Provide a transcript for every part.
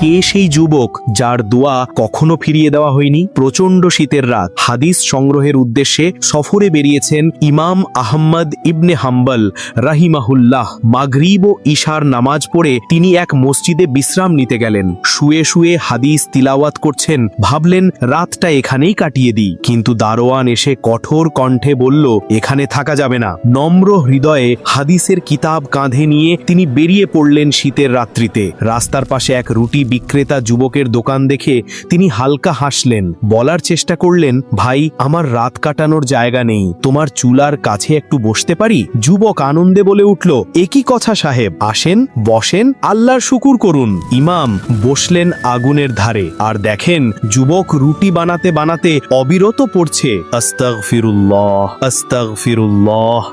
কে সেই যুবক যার দোয়া কখনো ফিরিয়ে দেওয়া হয়নি? প্রচণ্ড শীতের রাত। হাদিস সংগ্রহের উদ্দেশ্যে সফরে বেরিয়েছেন ইমাম আহম্মদ ইবনে হাম্বল, রাহিমাহুল্লাহ। মাগরিব ও ঈশার নামাজ পড়ে তিনি এক মসজিদে বিশ্রাম নিতে গেলেন। শুয়ে শুয়ে হাদিস তিলাওয়াত করছেন। ভাবলেন, রাতটা এখানেই কাটিয়ে দিই। কিন্তু দারোয়ান এসে কঠোর কণ্ঠে বলল, এখানে থাকা যাবে না। নম্র হৃদয়ে হাদিসের কিতাব কাঁধে নিয়ে তিনি বেরিয়ে পড়লেন শীতের রাত্রিতে। রাস্তার পাশে এক রুটি বিক্রেতা যুবকের দোকান দেখে তিনি হালকা হাসলেন। বলার চেষ্টা করলেন ভাই আমার রাত কাটানোর জায়গা নেই। তোমার চুলার কাছে একটু বসতে পারি? যুবক আনন্দে বলে উঠল একই কথা সাহেব? আসেন বসেন আল্লাহর শুকুর করুন। ইমাম বসলেন আগুনের ধারে। আর দেখেন যুবক রুটি বানাতে বানাতে অবিরত পড়ছে।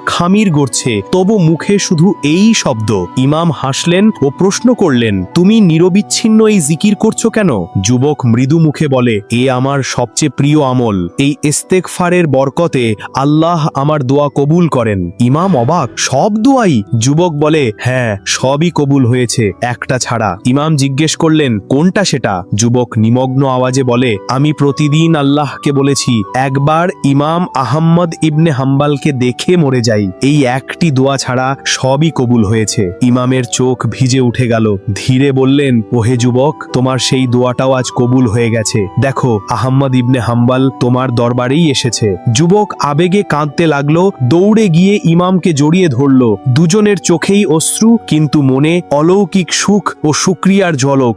খামির গড়ছে। তবু মুখে শুধু এই শব্দ। ইমাম হাসলেন ও প্রশ্ন করলেন তুমি নিরবিচ্ছিন্ন এই জিকির করছ কেন? যুবক মৃদু মুখে বলে, এ আমার সবচেয়ে প্রিয় আমল। এই ইস্তেকফারের বরকতে আল্লাহ আমার দোয়া কবুল করেন। ইমাম অবাক, সব দোয়াই? যুবক বলে হ্যাঁ সবই কবুল হয়েছে, একটা ছাড়া। ইমাম জিজ্ঞেস করলেন, কোনটা সেটা? যুবক নিমগ্ন আওয়াজে বলে, আমি প্রতিদিন আল্লাহকে বলেছি, একবার ইমাম আহম্মদ ইবনে হাম্বালকে দেখে মরে যাই। এই একটি দোয়া ছাড়া সবই কবুল হয়েছে। ইমামের চোখ ভিজে উঠে গেল। ধীরে বললেন, ওহে যুবক, তোমার সেই দোয়াটাও আজ কবুল হয়ে গেছে। দেখো, আহম্মদ ইবনে হাম্বাল তোমার দরবারেই এসেছে। যুবক আবেগে কাঁদতে লাগল, দৌড়ে গিয়ে ইমামকে জড়িয়ে ধরল। দুজনের চোখেই অশ্রু, কিন্তু মনে অলৌকিক সুখ ও সুক্রিয়ার ঝলক।